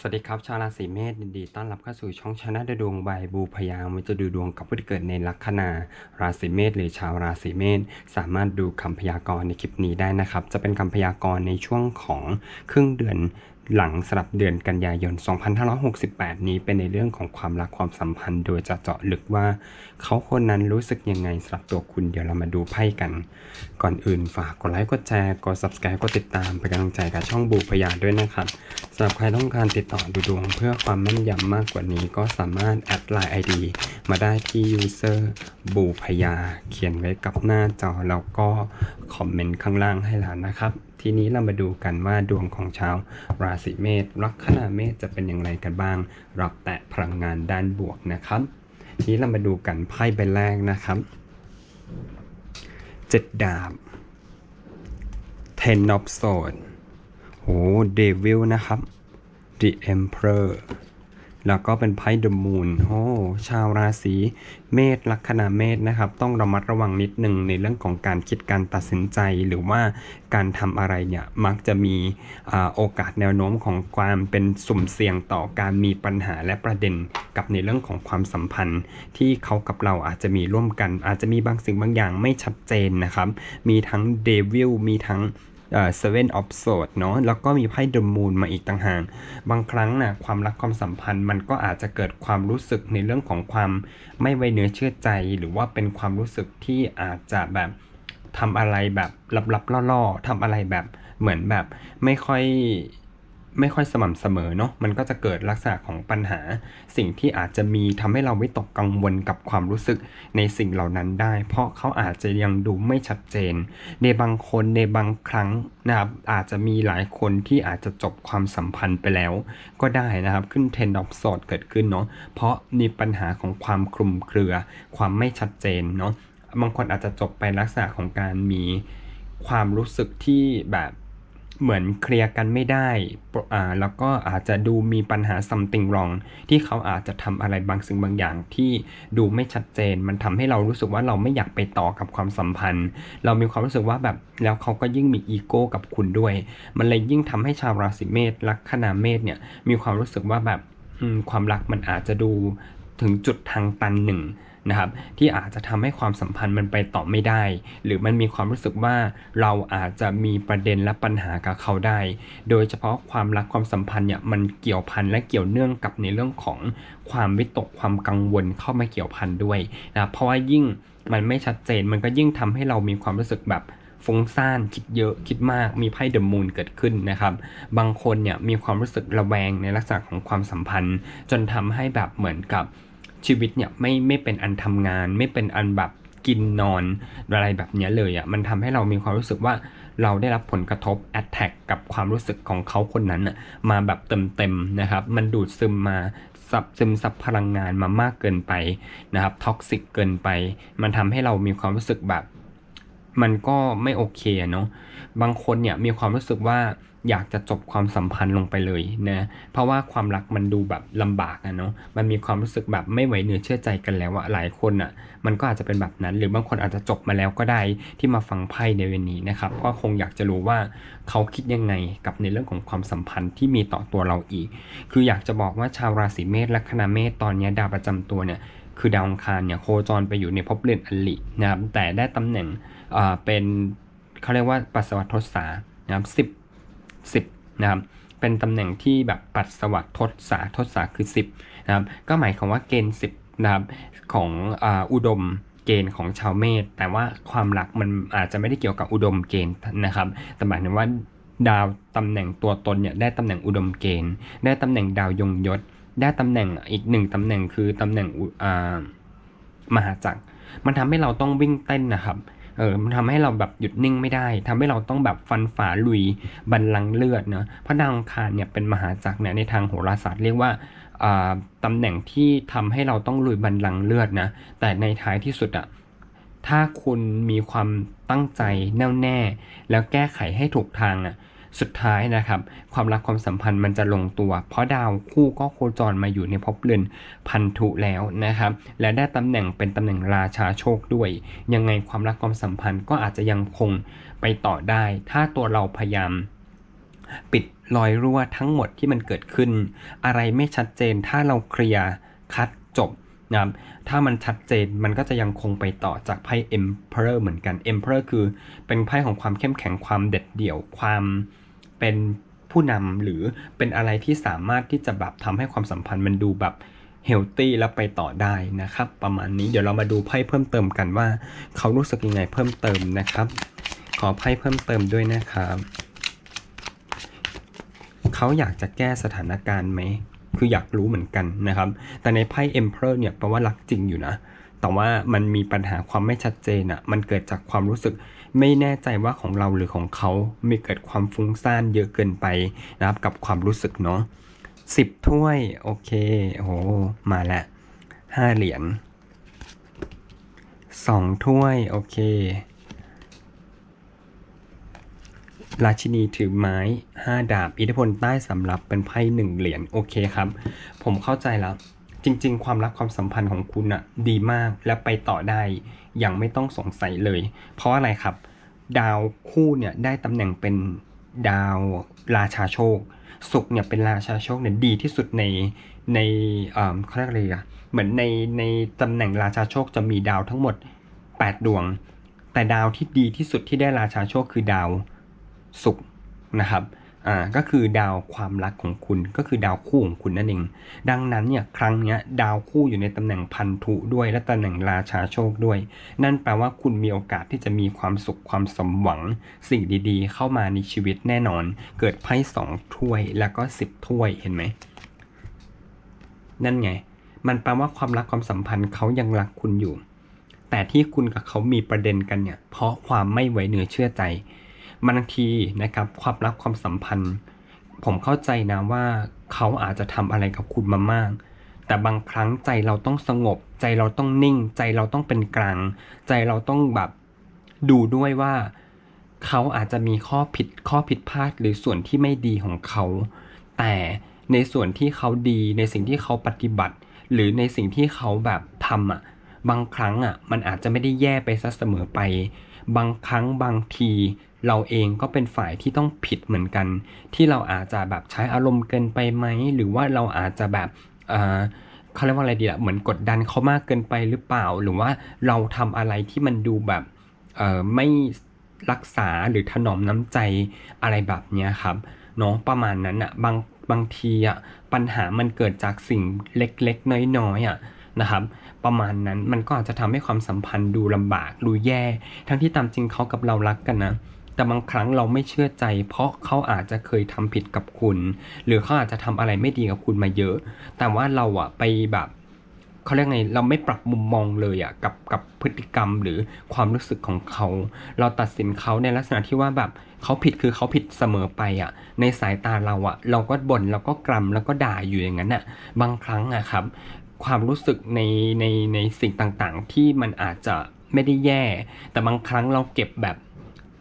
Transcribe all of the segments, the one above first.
สวัสดีครับ ชาวราศีเมษยินดีต้อนรับเข้าสู่ช่องชนะดวงใบบูพยามันจะดูดวงกับผู้ที่เกิดในลัคนาราศีเมษหรือชาวราศีเมษสามารถดูคำพยากรณ์ในคลิปนี้ได้นะครับ จะเป็นคำพยากรณ์ในช่วงของครึ่งเดือน หลังสำหรับเดือนกันยายน 2568 นี้เป็นในเรื่องของความรักความสัมพันธ์ โดยจะเจาะลึกว่า เขาคนนั้นรู้สึกยังไงสำหรับตัวคุณเดี๋ยวเรามาดูไพ่กัน ก่อนอื่นฝากกดไลค์กดแชร์กด subscribe กดติดตามเป็นกำลังใจกับช่องบูพยาด้วยนะครับสำหรับใครต้องการติดต่อดูดวงเพื่อความแม่นยำมากกว่านี้ ก็สามารถแอดไลน์ ID มาได้ที่ user บูพยา เขียนไว้กับหน้าจอแล้วก็คอมเมนต์ข้างล่างให้แล้วนะครับ ทีนี้เรามาดูกันว่าดวงของชาวราศีเมษลัคนาเมษจะเป็นอย่างไรกันบ้าง รับแตะพลังงานด้านบวกนะครับ ทีนี้เรามาดูกันไพ่ใบแรกนะครับเจ็ดดาบ Ten of Swords โหเดวิลนะครับ The Emperor แล้วก็เป็นไพ่ The Moon โอ้ชาวราศีเมษลัคนาเมษนะครับ ต้องระมัดระวังนิดนึงในเรื่องของการคิดการตัดสินใจหรือว่าการทำอะไรเนี่ยมักจะมีอโอกาสแนวโน้มของความเป็นสุ่มเสี่ยงต่อการมีปัญหาและประเด็นกับในเรื่องของความสัมพันธ์ ที่เขากับเราอาจจะมีร่วมกัน อาจจะมีบางสิ่งบางอย่างไม่ชัดเจนนะครับ มีทั้งเดวิลมีทั้ง เซเว่นออฟโซดเนาะแล้วก็มีไพ่เดอะมูนมาอีกต่างหากบางครั้งนะความรักความสัมพันธ์มันก็อาจจะเกิดความรู้สึกในเรื่องของความไม่ไว้เนื้อเชื่อใจ หรือว่าเป็นความรู้สึกที่อาจจะแบบทำอะไรแบบลับๆล่อๆทำอะไรแบบเหมือนแบบไม่ค่อย ไม่ค่อยสม่ำเสมอเนาะมันก็จะเกิดลักษณะของปัญหา สิ่งที่อาจจะมีทำให้เราไม่ตกกังวลกับความรู้สึกในสิ่งเหล่านั้นได้ เพราะเขาอาจจะยังดูไม่ชัดเจน ในบางคนในบางครั้งนะครับอาจจะมีหลายคนที่อาจจะจบความสัมพันธ์ไปแล้ว ก็ได้นะครับขึ้นเทนดอฟสอดเกิดขึ้นเนาะเพราะมีปัญหาของความคลุมเครือ ความไม่ชัดเจนเนาะบางคนอาจจะจบไปลักษณะของการมีความรู้สึกที่แบบ เหมือนเคลียร์กันไม่ได้อ่าแล้วก็อาจจะดูมีปัญหา something wrong ที่เขาอาจจะทำอะไรบางสิ่งบางอย่างที่ดูไม่ชัดเจน มันทำให้เรารู้สึกว่าเราไม่อยากไปต่อกับความสัมพันธ์ เรามีความรู้สึกว่าแบบแล้วเขาก็ยิ่งมีอีโก้กับคุณด้วย มันเลยยิ่งทำให้ชาวราศีเมษลัคนาเมษเนี่ยมีความรู้สึกว่าแบบความรักมันอาจจะดูถึงจุดทางตันหนึ่งนะครับที่อาจจะทำให้ความสัมพันธ์มันไปต่อไม่ได้ หรือมันมีความรู้สึกว่าเราอาจจะมีประเด็นและปัญหากับเขาได้ โดยเฉพาะความรักความสัมพันธ์เนี่ยมันเกี่ยวพันและเกี่ยวเนื่องกับในเรื่องของความวิตกความกังวลเข้ามาเกี่ยวพันด้วยนะเพราะว่ายิ่งมันไม่ชัดเจนมันก็ยิ่งทำให้เรามีความรู้สึกแบบฟุ้งซ่านคิดเยอะคิดมากมีไพ่เดอะมูนเกิดขึ้นนะครับ บางคนเนี่ยมีความรู้สึกระแวงในลักษณะของความสัมพันธ์ จนทำให้แบบเหมือนกับ ชีวิตเนี่ยไม่ไม่เป็นอันทำงาน ไม่เป็นอันแบบกินนอนอะไรแบบเนี้ยเลยอะ่ะมันทำให้เรามีความรู้สึกว่าเราได้รับผลกระทบแอดแท็กกับความรู้สึกของเขาคนนั้นอะมาแบบเต็มๆนะครับ มันดูดซึมมาซับซึมซับพลังงานมามากเกินไปนะครับท็อกซิกเกินไป มันทำให้เรามีความรู้สึกแบบ มันก็ไม่โอเคเนาะบางคนเนี่ยมีความรู้สึกว่าอยากจะจบความสัมพันธ์ลงไปเลยนะเพราะว่าความรักมันดูแบบลำบากอะเนาะมันมีความรู้สึกแบบไม่ไหวเนื้อเชื่อใจกันแล้วอะหลายคนอะมันก็อาจจะเป็นแบบนั้น หรือบางคนอาจจะจบมาแล้วก็ได้ที่มาฟังไพ่ในวันนี้นะครับก็คงอยากจะรู้ว่าเขาคิดยังไงกับในเรื่องของความสัมพันธ์ที่มีต่อตัวเราอีก คืออยากจะบอกว่าชาวราศีเมษและคณะเมษตอนนี้ดาวประจำตัวเนี่ย คือดาวอังคารเนี่ยโคจรไปอยู่ในภพเรือนอลินะครับแต่ได้ตำแหน่งอ่าเป็นเขาเรียกว่าปัสสาวะทศานะครับสิบสิบนะครับเป็นตำแหน่งที่แบบปัสสาวะทศสาทศาคือสิบนะครับก็หมายความว่าเกณฑ์สิบนะครับของออุดมเกณฑ์ของชาวเมษแต่ว่าความรักมันอาจจะไม่ได้เกี่ยวกับอุดมเกณฑ์นะครับแต่หมายถึงว่าดาวตำแหน่งตัวตนเนี่ยได้ตำแหน่งอุดมเกณฑ์ ได้ตำแหน่งดาวยงยศ ได้ตำแหน่งอีกหนึ่งตำแหน่งคือตำแหน่งอ่ามหาจักร มันทำให้เราต้องวิ่งเต้นนะครับเออมันทำให้เราแบบหยุดนิ่งไม่ได้ทำให้เราต้องแบบฟันฝ่าลุยบันลังเลือดเนาะพระดาวอังคารเนี่ยเป็นมหาจักรเนี่ยในทางโหราศาสตร์เรียกว่าตำแหน่งที่ทำให้เราต้องลุยบันลังเลือดนะแต่ในท้ายที่สุดอะถ้าคุณมีความตั้งใจแน่วแน่ แล้วแก้ไขให้ถูกทางอะ สุดท้ายนะครับ ความรักความสัมพันธ์มันจะลงตัว เพราะดาวคู่ก็โคจรมาอยู่ในภพเรือนพันธุแล้วนะครับ และได้ตำแหน่งเป็นตำแหน่งราชาโชคด้วย ยังไงความรักความสัมพันธ์ก็อาจจะยังคงไปต่อได้ ถ้าตัวเราพยายามปิดรอยรั่วทั้งหมดที่มันเกิดขึ้น อะไรไม่ชัดเจนถ้าเราเคลียร์คัดจบ นะครับถ้ามันชัดเจนมันก็จะยังคงไปต่อจากไพ่ Emperor เหมือนกัน Emperor คือเป็นไพ่ของความเข้มแข็งความเด็ดเดี่ยวความเป็นผู้นำหรือเป็นอะไรที่สามารถที่จะแบบทำให้ความสัมพันธ์มันดูแบบเฮลตี้แล้วไปต่อได้นะครับ ประมาณนี้เดี๋ยวเรามาดูไพ่เพิ่มเติมกันว่า เขารู้สึกยังไงเพิ่มเติมนะครับ ขอไพ่เพิ่มเติมด้วยนะครับ เขาอยากจะแก้สถานการณ์ไหม คืออยากรู้เหมือนกันนะครับ แต่ในไพ่ Emperor เนี่ยแปลว่ารักจริงอยู่นะ แต่ว่ามันมีปัญหาความไม่ชัดเจนอะ่ะ มันเกิดจากความรู้สึกไม่แน่ใจว่าของเราหรือของเขา มีเกิดความฟุ้งซ่านเยอะเกินไปนะครับ กับความรู้สึกเนาะสิบถ้วย โอเค โอ้โห มาล้วห้าเหรียญสองถ้วย โอเค ราชินีถือไม้ 5 ดาบ อิทธิพลใต้สำรับเป็นไพ่หนึ่งเหรียญโอเคครับ ผมเข้าใจแล้ว จริง ๆ ความรักความสัมพันธ์ของคุณอะดีมากและไปต่อได้อย่างไม่ต้องสงสัยเลย เพราะอะไรครับ ดาวคู่เนี่ยได้ตำแหน่งเป็นดาวราชาโชคศุกร์เนี่ยเป็นราชาโชคเนี่ยดีที่สุดในในเอ่อเขาเรียกอะไรอะเหมือนในในตำแหน่งราชาโชคจะมีดาวทั้งหมด 8 ดวง แต่ดาวที่ดีที่สุดที่ได้ราชาโชคคือดาว ศุกร์นะครับอ่าก็คือดาวความรักของคุณก็คือดาวคู่ของคุณนั่นเอง ดังนั้นเนี่ยครั้งเนี้ยดาวคู่อยู่ในตำแหน่งพันธุด้วยและตำแหน่งราชาโชคด้วย นั่นแปลว่าคุณมีโอกาสที่จะมีความสุขความสมหวัง สิ่งดีๆ เข้ามาในชีวิตแน่นอน เกิดไพ่สองถ้วยแล้วก็สิบถ้วยเห็นไหมนั่นไง มันแปลว่าความรักความสัมพันธ์เขายังรักคุณอยู่ แต่ที่คุณกับเขามีประเด็นกันเนี่ยเพราะความไม่ไว้เนื้อเชื่อใจ บางทีนะครับความรักความสัมพันธ์ ผมเข้าใจนะว่าเขาอาจจะทำอะไรกับคุณมามาก แต่บางครั้งใจเราต้องสงบ ใจเราต้องนิ่ง ใจเราต้องเป็นกลาง ใจเราต้องแบบดูด้วยว่า เขาอาจจะมีข้อผิดข้อผิดพลาดหรือส่วนที่ไม่ดีของเขา แต่ในส่วนที่เขาดีในสิ่งที่เขาปฏิบัติ หรือในสิ่งที่เขาแบบทำอะบางครั้งอะมันอาจจะไม่ได้แย่ไปซะเสมอไป บางครั้งบางที เราเองก็เป็นฝ่ายที่ต้องผิดเหมือนกัน ที่เราอาจจะแบบใช้อารมณ์เกินไปไหม หรือว่าเราอาจจะแบบเออเขาเรียกว่าอะไรดีล่ะเหมือนกดดันเขามากเกินไปหรือเปล่า หรือว่าเราทำอะไรที่มันดูแบบเออไม่รักษาหรือถนอมน้ำใจอะไรแบบเนี้ยครับเนาะประมาณนั้นอะบางบางทีอะปัญหามันเกิดจากสิ่งเล็กๆ น้อยๆอะนะครับ ประมาณนั้นมันก็อาจจะทำให้ความสัมพันธ์ดูลำบากดูแย่ ทั้งที่ตามจริงเขากับเรารักกันนะ แต่บางครั้งเราไม่เชื่อใจ เพราะเขาอาจจะเคยทำผิดกับคุณ หรือเขาอาจจะทำอะไรไม่ดีกับคุณมาเยอะ แต่ว่าเราอะไปแบบเขาเรียกไงเราไม่ปรับมุมมองเลยอะกับกับพฤติกรรมหรือความรู้สึกของเขา เราตัดสินเขาในลักษณะที่ว่าแบบเขาผิดคือเขาผิดเสมอไปอะในสายตาเราอะเราก็บ่นเราก็กรำแล้วก็ด่าอยู่อย่างนั้นอะบางครั้งอะครับ ความรู้สึกในในในสิ่งต่างๆ ที่มันอาจจะไม่ได้แย่ แต่บางครั้งเราเก็บแบบ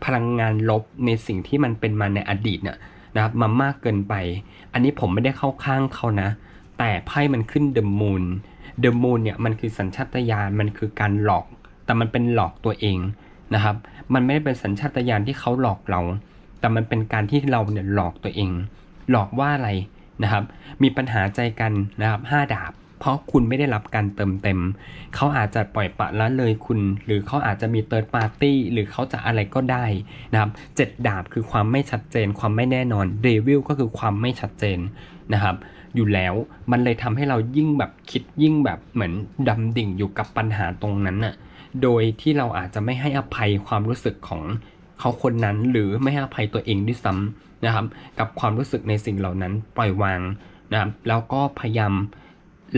พลังงานลบในสิ่งที่มันเป็นมาในอดีตเนี่ยนะครับมามากเกินไป อันนี้ผมไม่ได้เข้าข้างเขานะ แต่ไพ่มันขึ้นเด e m มูนเด e m มูนเนี่ยมันคือสัญชาตญาณมันคือการหลอก แต่มันเป็นหลอกตัวเองนะครับ มันไม่ได้เป็นสัญชาตญาณที่เขาหลอกเรา แต่มันเป็นการที่เราเนี่ยหลอกตัวเอง หลอกว่าอะไรนะครับ มีปัญหาใจกันนะครับห้าดาบ เพราะคุณไม่ได้รับการเติมเต็ม เขาอาจจะปล่อยปะละเลยคุณ หรือเขาอาจจะมีเติร์ดปาร์ตี้หรือเขาจะอะไรก็ได้นะครับเจ็ดดาบคือความไม่ชัดเจน ความไม่แน่นอนเดวิลก็คือความไม่ชัดเจนนะครับ อยู่แล้วมันเลยทำให้เรายิ่งแบบคิดยิ่งแบบเหมือนดำดิ่งอยู่กับปัญหาตรงนั้นน่ะโดยที่เราอาจจะไม่ให้อภัยความรู้สึกของเขาคนนั้นหรือไม่ให้อภัยตัวเองด้วยซ้ำนะครับ กับความรู้สึกในสิ่งเหล่านั้นปล่อยวางนะครับแล้วก็พยายาม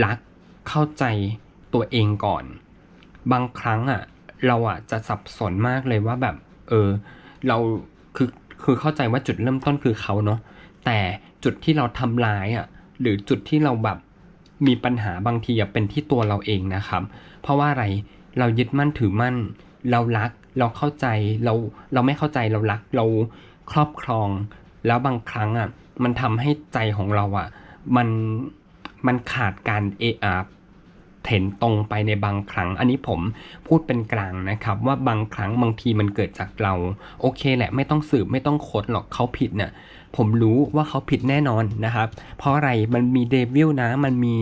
รักเข้าใจตัวเองก่อน บางครั้งอะ เราอะจะสับสนมากเลยว่าแบบ เออ เราคือคือเข้าใจว่าจุดเริ่มต้นคือเขาเนาะแต่จุดที่เราทำร้ายอะ หรือจุดที่เราแบบมีปัญหาบางทีอะเป็นที่ตัวเราเองนะครับ เพราะว่าอะไรเรายึดมั่นถือมั่น เรารักเราเข้าใจเราเราไม่เข้าใจเรารักเราครอบครอง แล้วบางครั้งอะมันทำให้ใจของเราอะ มัน มันขาดการเออะเห็นตรงไปในบางครั้ง อันนี้ผมพูดเป็นกลางนะครับ ว่าบางครั้งบางทีมันเกิดจากเรา โอเคแหละไม่ต้องสืบไม่ต้องค้นหรอกเขาผิดเนี่ยผมรู้ว่าเขาผิดแน่นอนนะครับ เพราะอะไรมันมีเดวิลนะ มันมี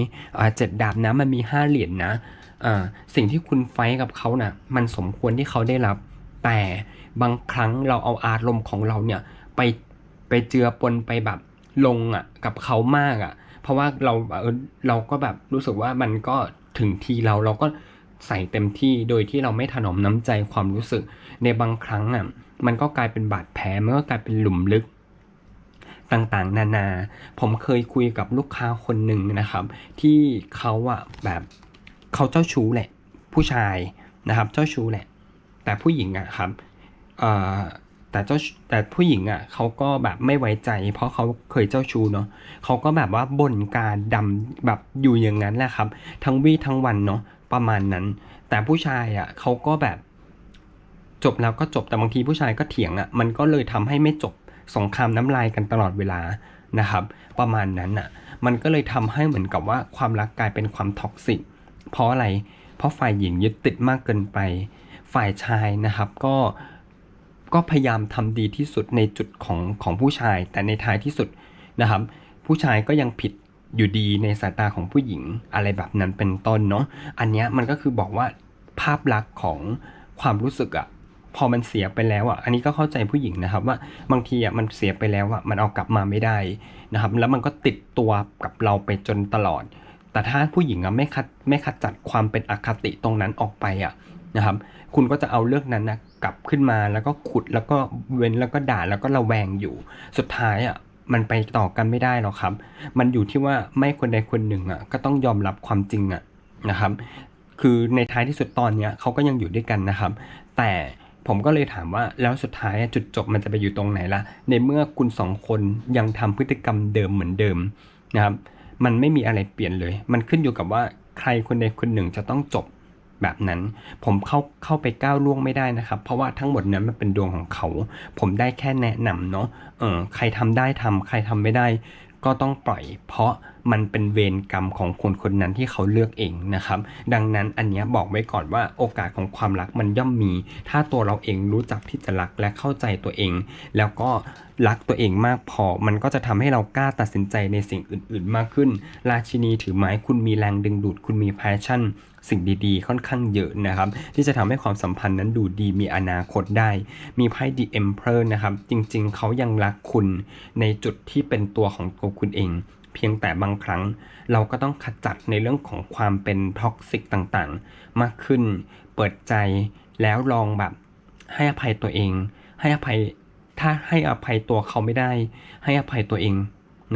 เจ็ดดาบนะ มันมีห้าเหรียญนะอ่าสิ่งที่คุณไฟกับเขานะ่ะมันสมควรที่เขาได้รับ แต่บางครั้งเราเอาอารมณ์ของเราเนี่ยไปไปเจือปนไปแบบลงอะกับเขามากอะ ราะว่าเราเออเราก็แบบรู้สึกว่ามันก็ถึงทีเราเราก็ใส่เต็มที่โดยที่เราไม่ถนอมน้ำใจความรู้สึก ในบางครั้งอะมันก็กลายเป็นบาดแผลมันก็กลายเป็นหลุมลึกต่างๆ นานา ผมเคยคุยกับลูกค้าคนหนึ่งนะครับ ที่เขาอะแบบเขาเจ้าชู้แหละ ผู้ชายนะครับ เจ้าชู้แหละ แต่ผู้หญิงอะครับเอ่อ แต่เจ้าแต่ผู้หญิงอะเขาก็แบบไม่ไว้ใจ เพราะเขาเคยเจ้าชู้เนาะเขาก็แบบว่าบ่นการดำแบบอยู่อย่างนั้นแหละครับ ทั้งวี่ทั้งวันเนาะประมาณนั้น แต่ผู้ชายอะเขาก็แบบ จบแล้วก็จบแต่บางทีผู้ชายก็เถียงอะ่ะมันก็เลยทำให้ไม่จบสงครามน้ำลายกันตลอดเวลานะครับ ประมาณนั้นอะ มันก็เลยทำให้เหมือนกับว่าความรักกลายเป็นความท็อกซิกเพราะอะไร เพราะฝ่ายหญิงยึดติดมากเกินไป ฝ่ายชายนะครับก็ ก็พยายามทำดีที่สุดในจุดของของผู้ชาย แต่ในท้ายที่สุดนะครับ ผู้ชายก็ยังผิดอยู่ดีในสายตาของผู้หญิงอะไรแบบนั้นเป็นต้นเนาะอันเนี้ยมันก็คือบอกว่าภาพลักษณ์ของความรู้สึกอะพอมันเสียไปแล้วอะอันนี้ก็เข้าใจผู้หญิงนะครับ ว่าบางทีอะมันเสียไปแล้วอะมันเอากลับมาไม่ได้นะครับ แล้วมันก็ติดตัวกับเราไปจนตลอด แต่ถ้าผู้หญิงอะไม่คัดไม่คัดจัดความเป็นอคติตรงนั้นออกไปอะ นะครับ คุณก็จะเอาเรื่องนั้นนะกลับขึ้นมาแล้วก็ขุดแล้วก็เว้นแล้วก็ด่าแล้วก็ระแวงอยู่ สุดท้ายอะมันไปต่อกันไม่ได้หรอกครับ มันอยู่ที่ว่าไม่คนใดคนหนึ่งอะก็ต้องยอมรับความจริงอะนะครับ คือในท้ายที่สุดตอนเนี้ยเขาก็ยังอยู่ด้วยกันนะครับ แต่ผมก็เลยถามว่าแล้วสุดท้ายจุดจบมันจะไปอยู่ตรงไหนล่ะในเมื่อคุณสองคนยังทำพฤติกรรมเดิมเหมือนเดิมนะครับ มันไม่มีอะไรเปลี่ยนเลย มันขึ้นอยู่กับว่าใครคนใดคนหนึ่งจะต้องจบ แบบนั้น ผมเข้าเข้าไปก้าวล่วงไม่ได้นะครับ เพราะว่าทั้งหมดนั้นมันเป็นดวงของเขา ผมได้แค่แนะนำเนาะเออใครทำได้ทำใครทำไม่ได้ ก็ต้องปล่อย เพราะมันเป็นเวรกรรมของคนคนนั้นที่เขาเลือกเองนะครับ ดังนั้นอันนี้บอกไว้ก่อนว่าโอกาสของความรักมันย่อมมี ถ้าตัวเราเองรู้จักที่จะรักและเข้าใจตัวเอง แล้วก็รักตัวเองมากพอ มันก็จะทำให้เรากล้าตัดสินใจในสิ่งอื่น ๆ มากขึ้น ราชินีถือไม้คุณมีแรงดึงดูดคุณมีแพชชั่น สิ่งดีๆ ค่อนข้างเยอะนะครับ ที่จะทำให้ความสัมพันธ์นั้นดูดีมีอนาคตได้ มีไพ่ The Emperor นะครับ จริงๆ เขายังรักคุณในจุดที่เป็นตัวของตัวคุณเอง เพียงแต่บางครั้ง เราก็ต้องขจัดในเรื่องของความเป็นท็อกซิกต่างๆ มากขึ้น เปิดใจแล้วลองแบบให้อภัยตัวเอง ให้อภัยถ้าให้อภัยตัวเขาไม่ได้ ให้อภัยตัวเอง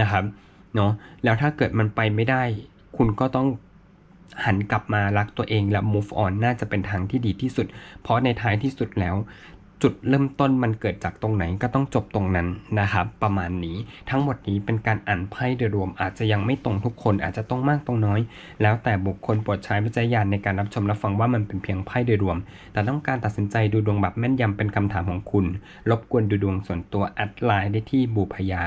นะครับเนาะแล้วถ้าเกิดมันไปไม่ได้ คุณก็ต้อง หันกลับมารักตัวเองและ move on น่าจะเป็นทางที่ดีที่สุด เพราะในท้ายที่สุดแล้ว จุดเริ่มต้นมันเกิดจากตรงไหนก็ต้องจบตรงนั้นนะครับ ประมาณนี้ทั้งหมดนี้เป็นการอ่านไพ่โดยรวมอาจจะยังไม่ตรงทุกคนอาจจะต้องมากตรงน้อย แล้วแต่บุคคลโปรดใช้วิจารณญาณในการรับชมรับฟังว่ามันเป็นเพียงไพ่โดยรวม แต่ต้องการตัดสินใจดูดวงแบบแม่นยำเป็นคำถามของคุณ รบกวนดูดวงส่วนตัวแอดไลน์ได้ที่บูพยา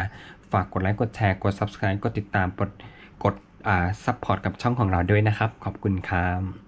ฝากกดไลค์กดแชร์กด subscribe กดติดตามกดกด ซัพพอร์ตกับช่องของเราด้วยนะครับ ขอบคุณครับ